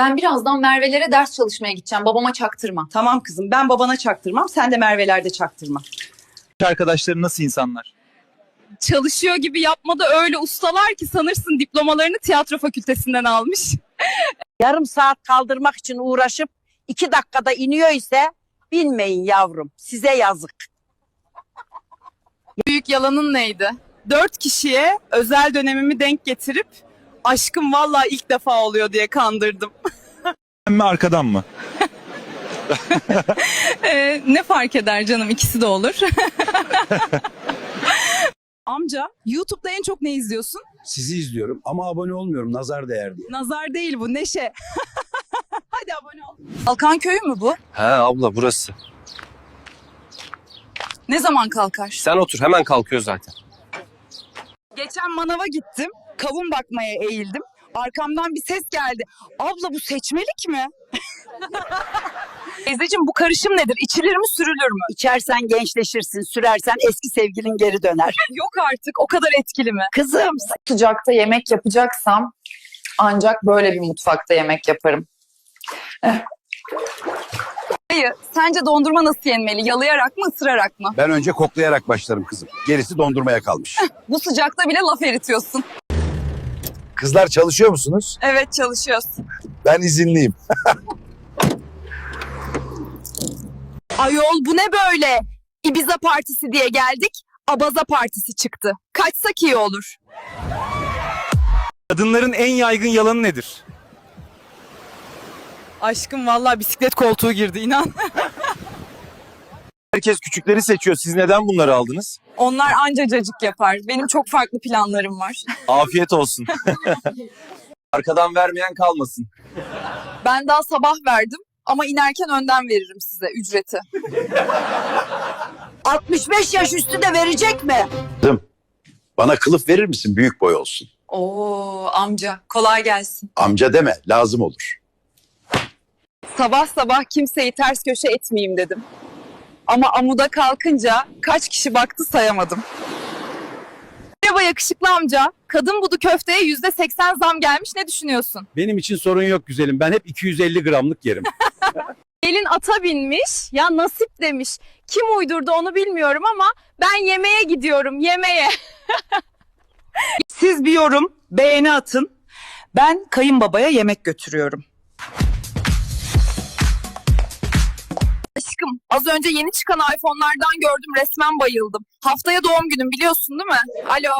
Ben birazdan Merve'lere ders çalışmaya gideceğim. Babama çaktırma. Tamam kızım ben babana çaktırmam sen de Merve'lerde çaktırma. Arkadaşların nasıl insanlar? çalışıyor gibi yapmada öyle ustalar ki sanırsın diplomalarını tiyatro fakültesinden almış. yarım saat kaldırmak için uğraşıp iki dakikada iniyor ise binmeyin yavrum. Size yazık. Büyük yalanın neydi? Dört kişiye özel dönemimi denk getirip aşkım vallahi ilk defa oluyor diye kandırdım. Mi arkadan mı? Ee, ne fark eder canım ikisi de olur. Amca YouTube'da en çok ne izliyorsun? Sizi izliyorum ama abone olmuyorum nazar değer diye. Nazar değil bu neşe. Hadi abone ol. Balkan köyü mü bu? He abla burası. Ne zaman kalkar? Sen otur hemen kalkıyor zaten. Geçen manava gittim. Kavun bakmaya eğildim. Arkamdan bir ses geldi. Abla bu seçmelik mi? Teyzeciğim bu karışım nedir? İçilir mi sürülür mü? İçersen gençleşirsin, sürersen eski sevgilin geri döner. Yok artık o kadar etkili mi? Kızım Sıcakta yemek yapacaksam ancak böyle bir mutfakta yemek yaparım. Dayı sence dondurma nasıl yenmeli? Yalayarak mı ısırarak mı? Ben önce koklayarak başlarım kızım. Gerisi dondurmaya kalmış. Bu sıcakta bile laf eritiyorsun. Kızlar çalışıyor musunuz? Evet çalışıyoruz. Ben izinliyim. Ayol bu ne böyle? Ibiza partisi diye geldik. Abaza partisi çıktı. Kaçsak iyi olur. Kadınların en yaygın yalanı nedir? Aşkım vallahi bisiklet koltuğu girdi inan. Herkes küçükleri seçiyor. Siz neden bunları aldınız? Onlar anca cacık yapar. Benim çok farklı planlarım var. Afiyet olsun. Arkadan vermeyen kalmasın. Ben daha sabah verdim ama inerken önden veririm size ücreti. 65 yaş üstü de verecek mi? Bana kılıf verir misin büyük boy olsun? Oo amca kolay gelsin. Amca deme lazım olur. Sabah sabah kimseyi ters köşe etmeyeyim dedim. Ama amuda kalkınca kaç kişi baktı sayamadım. Merhaba yakışıklı amca. Kadın budu köfteye yüzde seksen zam gelmiş ne düşünüyorsun? Benim için sorun yok güzelim. Ben hep 250 gramlık yerim. Gelin ata binmiş ya nasip demiş. Kim uydurdu onu bilmiyorum ama ben yemeğe gidiyorum yemeğe. Siz bir yorum beğeni atın. Ben kayınbabaya yemek götürüyorum. Az önce yeni çıkan iPhone'lardan gördüm resmen bayıldım. Haftaya doğum günüm biliyorsun değil mi? Alo.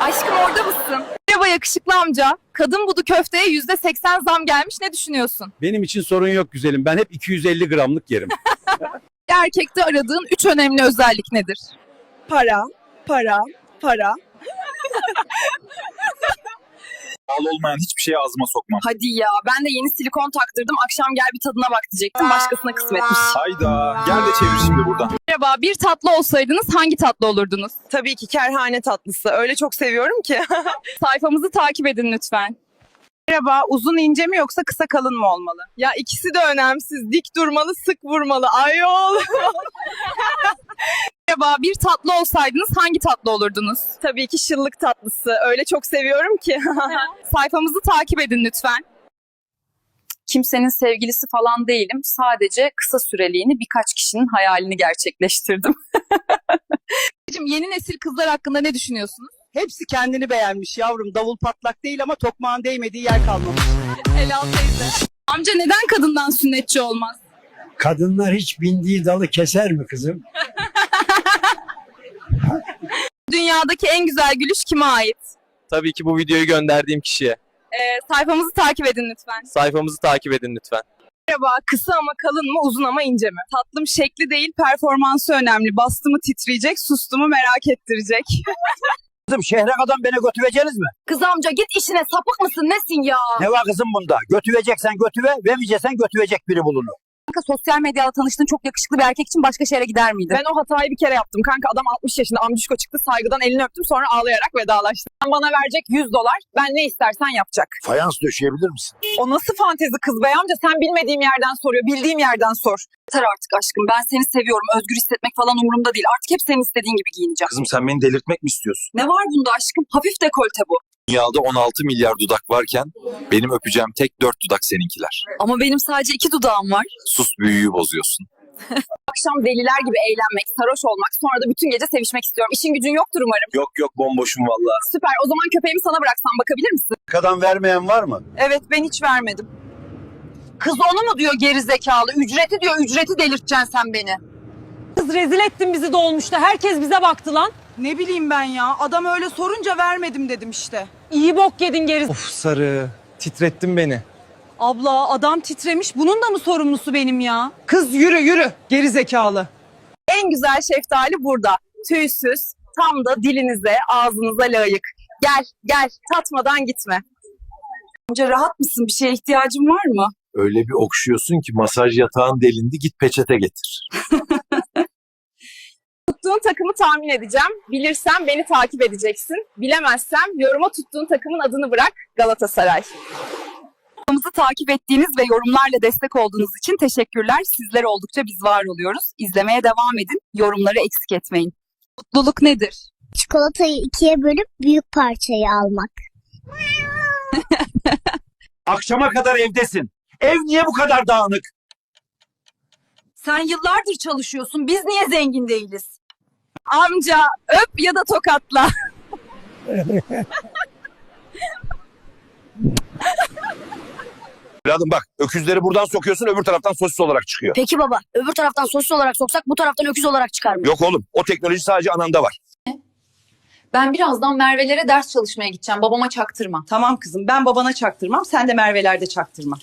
Aşkım orada mısın? Merhaba yakışıklı amca. Kadın budu köfteye yüzde seksen zam gelmiş ne düşünüyorsun? Benim için sorun yok güzelim. Ben hep 250 gramlık yerim. Erkekte aradığın üç önemli özellik nedir? Para, para, para. Pahalı olmayan hiçbir şeye ağzıma sokmam. Hadi ya ben de yeni silikon taktırdım akşam gel bir tadına bak diyecektim başkasına kısmetmiş. Hayda. Gel de çevir şimdi buradan. Merhaba bir tatlı olsaydınız hangi tatlı olurdunuz? Tabii ki kerhane tatlısı. Öyle çok seviyorum ki. Sayfamızı takip edin lütfen. Merhaba, uzun ince mi yoksa kısa kalın mı olmalı? Ya ikisi de önemsiz. Dik durmalı, sık vurmalı. Ayol. Merhaba bir tatlı olsaydınız hangi tatlı olurdunuz? Tabii ki şıllık tatlısı. Öyle çok seviyorum ki. Sayfamızı takip edin lütfen. Kimsenin sevgilisi falan değilim. Sadece kısa süreliğini birkaç kişinin hayalini gerçekleştirdim. Şimdi yeni nesil kızlar hakkında ne düşünüyorsunuz? Hepsi kendini beğenmiş yavrum. Davul patlak değil ama tokmağın değmediği yer kalmamış. Helal teyze. Amca neden kadından sünnetçi olmaz? Kadınlar hiç bindiği dalı keser mi kızım? Dünyadaki en güzel gülüş kime ait? Tabii ki bu videoyu gönderdiğim kişiye. Ee, sayfamızı takip edin lütfen. Sayfamızı takip edin lütfen. Merhaba, kısa ama kalın mı, uzun ama ince mi? Tatlım şekli değil, performansı önemli. Bastı mı titreyecek, sustu mu merak ettirecek. Kızım şehre kadar beni götüreceksiniz mi? Kız amca git işine sapık mısın nesin ya? Ne var kızım bunda? Götüreceksen götüve, vermeyeceksen götürecek biri bulunur. Kanka sosyal medyada tanıştığın çok yakışıklı bir erkek için başka şehre gider miydin? Ben o hatayı bir kere yaptım. Kanka adam 60 yaşında amcuşko çıktı. Saygıdan elini öptüm sonra ağlayarak vedalaştım. Sen bana verecek 100 dolar. Ben ne istersen yapacak. Fayans döşeyebilir misin? O nasıl fantezi kız bey amca? Sen bilmediğim yerden soruyor. Bildiğim yerden sor. Yeter artık aşkım. Ben seni seviyorum. Özgür hissetmek falan umurumda değil. Artık hep senin istediğin gibi giyineceğim. Kızım sen beni delirtmek mi istiyorsun? Ne var bunda aşkım? Hafif dekolte bu. Dünyada 16 milyar dudak varken benim öpeceğim tek 4 dudak seninkiler. Ama benim sadece iki dudağım var. Sus büyüyü bozuyorsun. Akşam deliler gibi eğlenmek, sarhoş olmak, sonra da bütün gece sevişmek istiyorum. İşin gücün yoktur umarım. Yok yok bomboşum vallahi. Süper. O zaman köpeğimi sana bıraksam bakabilir misin? Arkadan vermeyen var mı? Evet ben hiç vermedim. Kız onu mu diyor geri zekalı? Ücreti diyor ücreti delirteceksin sen beni. Kız rezil ettin bizi dolmuşta. Herkes bize baktı lan. Ne bileyim ben ya. Adam öyle sorunca vermedim dedim işte. İyi bok yedin geri. Of sarı. Titrettin beni. Abla adam titremiş. Bunun da mı sorumlusu benim ya? Kız yürü yürü. Geri zekalı. En güzel şeftali burada. Tüysüz, tam da dilinize, ağzınıza layık. Gel, gel, tatmadan gitme. Amca rahat mısın? Bir şeye ihtiyacın var mı? Öyle bir okşuyorsun ki masaj yatağın delindi git peçete getir. Tuttuğun takımı tahmin edeceğim. Bilirsen beni takip edeceksin. Bilemezsem yoruma tuttuğun takımın adını bırak Galatasaray. Kanalımızı takip ettiğiniz ve yorumlarla destek olduğunuz için teşekkürler. Sizler oldukça biz var oluyoruz. İzlemeye devam edin. Yorumları eksik etmeyin. Mutluluk nedir? Çikolatayı ikiye bölüp büyük parçayı almak. Akşama kadar evdesin. Ev niye bu kadar dağınık? Sen yıllardır çalışıyorsun. Biz niye zengin değiliz? Amca öp ya da tokatla. Evladım bak öküzleri buradan sokuyorsun öbür taraftan sosis olarak çıkıyor. Peki baba, öbür taraftan sosis olarak soksak bu taraftan öküz olarak çıkar mı? Yok oğlum o teknoloji sadece ananda var. Ben birazdan Merve'lere ders çalışmaya gideceğim. Babama çaktırma. Tamam kızım ben babana çaktırmam sen de Merve'lerde çaktırma.